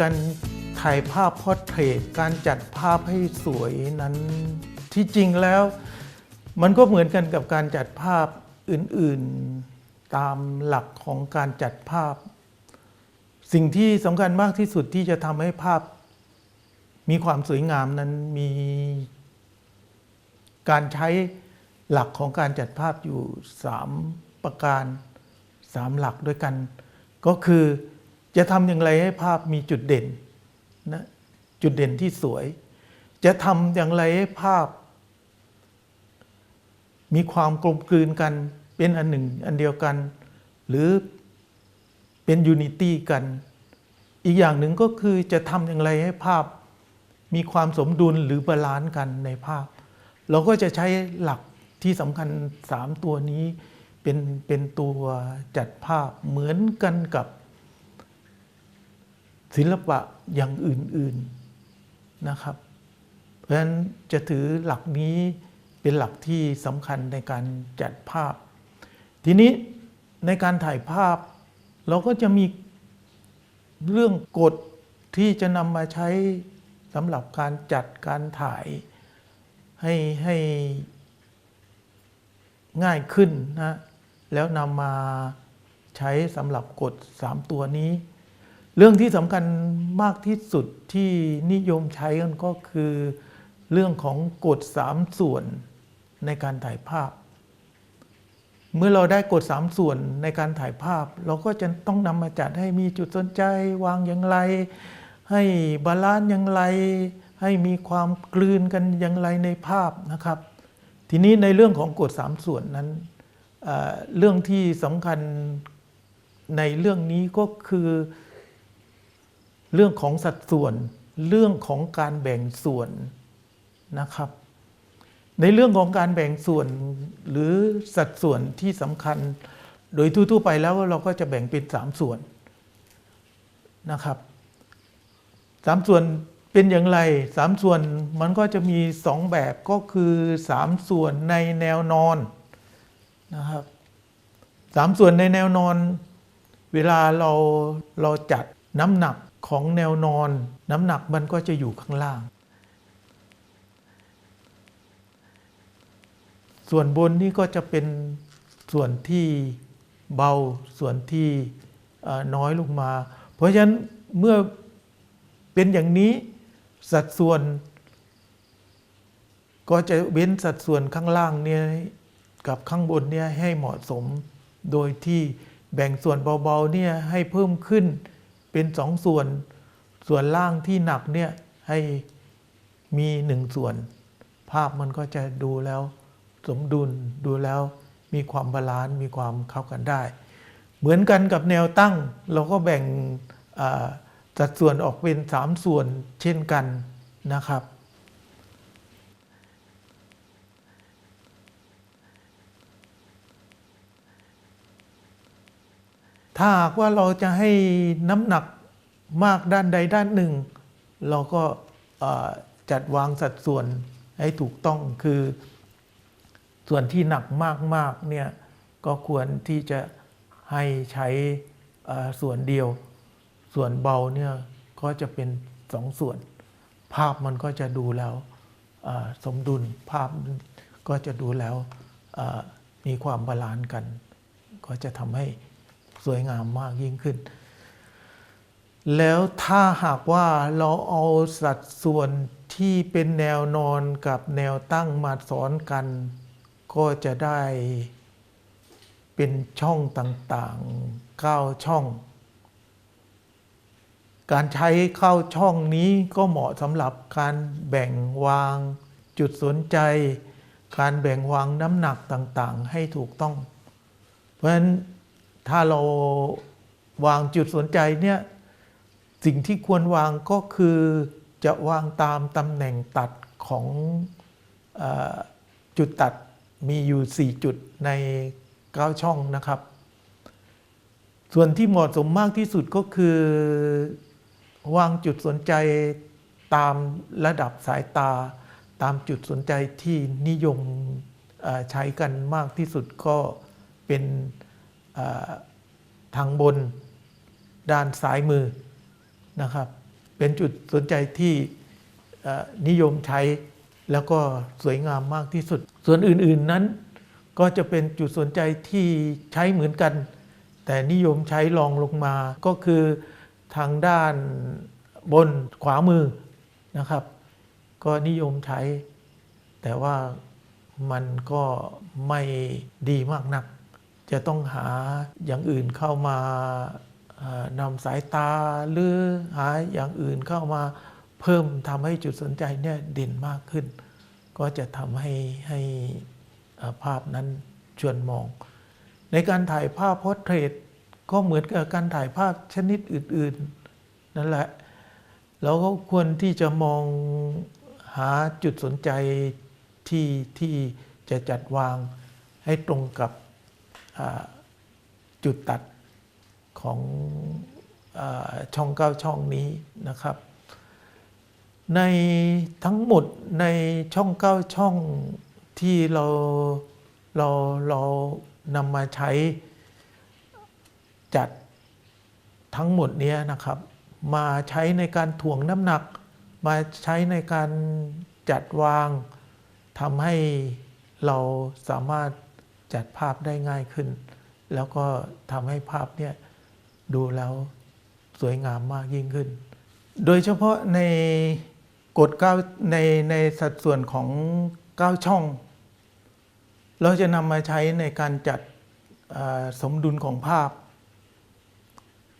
การถ่ายภาพพอร์เทรตการจัดภาพให้สวยนั้นที่จริงแล้ว มันก็เหมือนกันกับการจัดภาพอื่นๆตามหลักของการจัดภาพ สิ่งที่สำคัญมากที่สุดที่จะทำให้ภาพ มีความสวยงามนั้นมี การใช้หลักของการจัดภาพอยู่ 3 ประการ 3 หลักด้วยกัน ก็คือ จะทำอย่างไรให้ภาพมีจุดเด่นนะจุดเด่นที่สวย จะทำอย่างไรให้ภาพ มีความกลมกลืนกัน เป็นอันหนึ่งอันเดียวกัน หรือเป็นยูนิตี้กัน อีกอย่างหนึ่งก็คือจะทำอย่างไรให้ภาพ มีความสมดุลหรือบาลานซ์กันในภาพ เราก็จะใช้หลักที่สำคัญสามตัวนี้เป็นเป็นตัวจัดภาพเหมือนกันกับ ศิลปะอย่างอื่นๆนะครับ เพราะฉะนั้นจะถือหลักนี้เป็นหลักที่สำคัญในการจัดภาพ ทีนี้ในการถ่ายภาพ เราก็จะมีเรื่องกฎที่จะนำมาใช้สำหรับการจัดการถ่ายให้ให้ง่ายขึ้นนะแล้วนำมาใช้สำหรับกฎ 3 ตัวนี้ เรื่องที่สำคัญมากที่สุดที่นิยมใช้กันก็คือเรื่องของกฎ3ส่วนในการถ่ายภาพ เมื่อเราได้กฎ3ส่วนในการถ่ายภาพ เราก็จะต้องนำมาจัดให้มีจุดสนใจวางอย่างไร ให้บาลานซ์อย่างไร ให้มีความกลืนกันอย่างไรในภาพนะครับ ทีนี้ในเรื่องของกฎ3ส่วนนั้นเอ่อเรื่องที่สำคัญในเรื่องนี้ก็คือ เรื่องของสัดส่วน เรื่องของการแบ่งส่วนนะครับ ในเรื่องของการแบ่งส่วนหรือสัดส่วนที่สำคัญ โดยทั่วๆไปแล้วเราก็จะแบ่งเป็นสามส่วนนะครับสามส่วนเป็นอย่างไรสามส่วนมันก็จะมีสองแบบก็คือสามส่วนในแนวนอนนะครับสามส่วนในแนวนอน เวลาเราเราจัดน้ำหนัก ของแนวนอน น้ำหนักมันก็จะอยู่ข้างล่าง ส่วนบนนี่ก็จะเป็นส่วนที่เบาส่วนที่น้อยลงมา เพราะฉะนั้นเมื่อเป็นอย่างนี้สัดส่วน ก็จะเว้นสัดส่วนข้างล่างเนี่ยกับข้างบนเนี่ยให้เหมาะสม โดยที่แบ่งส่วนเบาๆเนี่ยให้เพิ่มขึ้น เป็นสองส่วน ส่วนล่างที่หนักเนี่ยให้มีหนึ่งส่วน ภาพมันก็จะดูแล้วสมดุลดูแล้วมีความบาลานซ์มีความเข้ากันได้ เหมือนกันกับแนวตั้ง เราก็แบ่งสัดส่วนออกเป็นสามส่วนเช่นกันนะครับ ถ้าหากว่าเราจะให้น้ำหนักมากด้านใดด้านหนึ่ง เราก็จัดวางสัดส่วนให้ถูกต้องคือส่วนที่หนักมากๆเนี่ยก็ควรที่จะให้ใช้ส่วนเดียว ส่วนเบาเนี่ยก็จะเป็นสองส่วน ภาพมันก็จะดูแล้วสมดุลภาพก็จะดูแล้วมีความบาลานซ์กัน ก็จะทำให้ สวยงามมากยิ่งขึ้น แล้วถ้าหากว่าเราเอาสัดส่วนที่เป็นแนวนอนกับแนวตั้งมาสอนกัน ก็จะได้เป็นช่องต่างๆ9ช่อง การใช้เข้าช่องนี้ก็เหมาะสำหรับการแบ่งวางจุดสนใจ การแบ่งวางน้ำหนักต่างๆ ให้ถูกต้อง เพราะฉะนั้น ถ้าเราวางจุดสนใจเนี่ยสิ่งที่ควรวางก็คือจะวางตามตำแหน่งตัดของอจุดตัดมีอยู่ 4 จุดใน 9 ช่องนะครับ ส่วนที่เหมาะสมมากที่สุดก็คือ วางจุดสนใจตามระดับสายตา ตามจุดสนใจที่นิยมใช้กันมากที่สุดก็เป็น ทางบนด้านซ้ายมือนะครับ เป็นจุดสนใจที่นิยมใช้แล้วก็สวยงามมากที่สุด ส่วนอื่นๆนั้นก็จะเป็นจุดสนใจที่ใช้เหมือนกัน แต่นิยมใช้รองลงมาก็คือทางด้านบนขวามือนะครับ ก็นิยมใช้ แต่ว่ามันก็ไม่ดีมากนัก จะต้องหาอย่างอื่นเข้ามานำสายตาหรือหาอย่างอื่นเข้ามาเพิ่มทำให้จุดสนใจเนี่ยเด่นมากขึ้น ก็จะทำให้ให้ภาพนั้นชวนมอง ในการถ่ายภาพพอร์เทรตก็เหมือนกับการถ่ายภาพชนิดอื่น ๆ นั่นแหละ เราก็ควรที่จะมองหาจุดสนใจที่ที่จะจัดวางให้ตรงกับ จุดตัดของอช่องเก้าช่องนี้นะครับ ในทั้งหมดในช่องเก้าช่องที่เราเราเรานำมาใช้จัดทั้งหมดเนี้ยนะครับ มาใช้ในการถ่วงน้ำหนัก มาใช้ในการจัดวางทำให้เราสามารถ จัดภาพได้ง่ายขึ้น แล้วก็ทำให้ภาพเนี่ยดูแล้วสวยงามมากยิ่งขึ้น โดยเฉพาะในกฎเก้าในในสัดส่วนของ 9 ช่อง เราจะนำมาใช้ในการจัดสมดุลของภาพ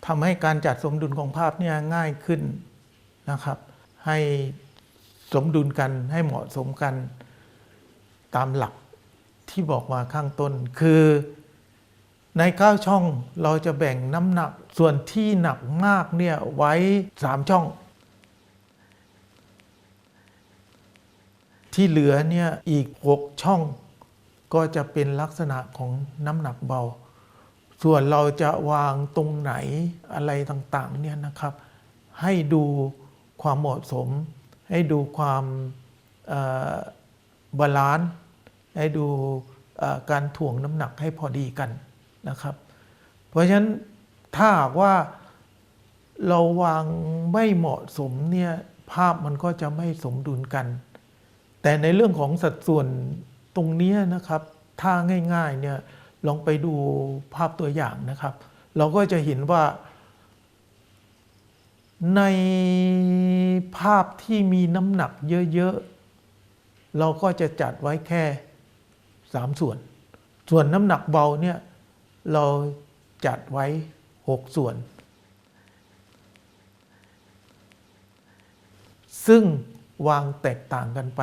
ทำให้การจัดสมดุลของภาพเนี่ยง่ายขึ้นนะครับ ให้สมดุลกันให้เหมาะสมกันตามหลัก ที่บอกมาข้างต้น คือใน9ช่องเราจะแบ่งน้ำหนักส่วนที่หนักมากเนี่ยไว้3ช่อง ที่เหลือเนี่ยอีก6ช่อง ก็จะเป็นลักษณะของน้ำหนักเบา ส่วนเราจะวางตรงไหนอะไรต่างๆเนี่ยนะครับ ให้ดูความเหมาะสม ให้ดูความบาลานซ์ ให้ดูการถ่วงน้ำหนักให้พอดีกันนะครับ เพราะฉะนั้นถ้าหากว่าเราวางไม่เหมาะสมเนี่ยภาพมันก็จะไม่สมดุลกัน แต่ในเรื่องของสัดส่วนตรงนี้นะครับ ถ้าง่ายๆเนี่ยลองไปดูภาพตัวอย่างนะครับ เราก็จะเห็นว่า ในภาพที่มีน้ำหนักเยอะๆ เราก็จะจัดไว้แค่ สามส่วน ส่วนน้ำหนักเบาเนี่ยเราจัดไว้หกส่วน ซึ่งวางแตกต่างกันไป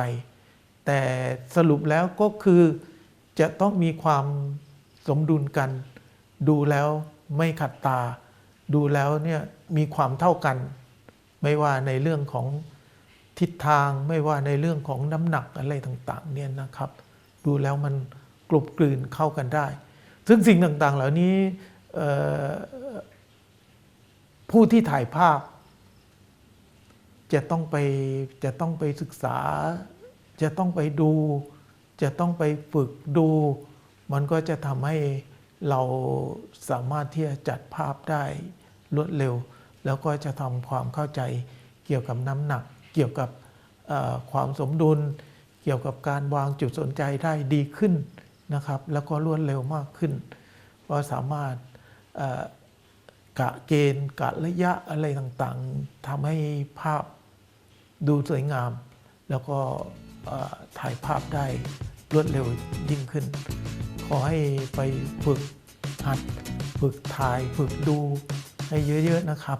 แต่สรุปแล้วก็คือจะต้องมีความสมดุลกัน ดูแล้วไม่ขัดตา ดูแล้วเนี่ยมีความเท่ากัน ไม่ว่าในเรื่องของทิศทางไม่ว่าในเรื่องของน้ำหนักอะไรต่าง ๆ เนี่ยนะครับ ดูแล้วมันกลบกลืนเข้ากันได้ ซึ่งสิ่งต่างๆ เหล่านี้ผู้ที่ถ่ายภาพ จะต้องไปจะต้องไปศึกษา จะต้องไปดู จะต้องไปฝึกดู มันก็จะทำให้เราสามารถที่จะจัดภาพได้รวดเร็ว แล้วก็จะทำความเข้าใจเกี่ยวกับน้ำหนัก เกี่ยวกับความสมดุล เกี่ยวกับการวางจุดสนใจได้ดีขึ้นนะครับ แล้วก็รวดเร็วมากขึ้นก็สามารถกะเกณฑ์กะระยะอะไรต่างๆทำให้ภาพดูสวยงาม แล้วก็ถ่ายภาพได้รวดเร็วยิ่งขึ้น ขอให้ไปฝึกหัด ฝึกถ่าย ฝึกดูให้เยอะ ๆ นะครับ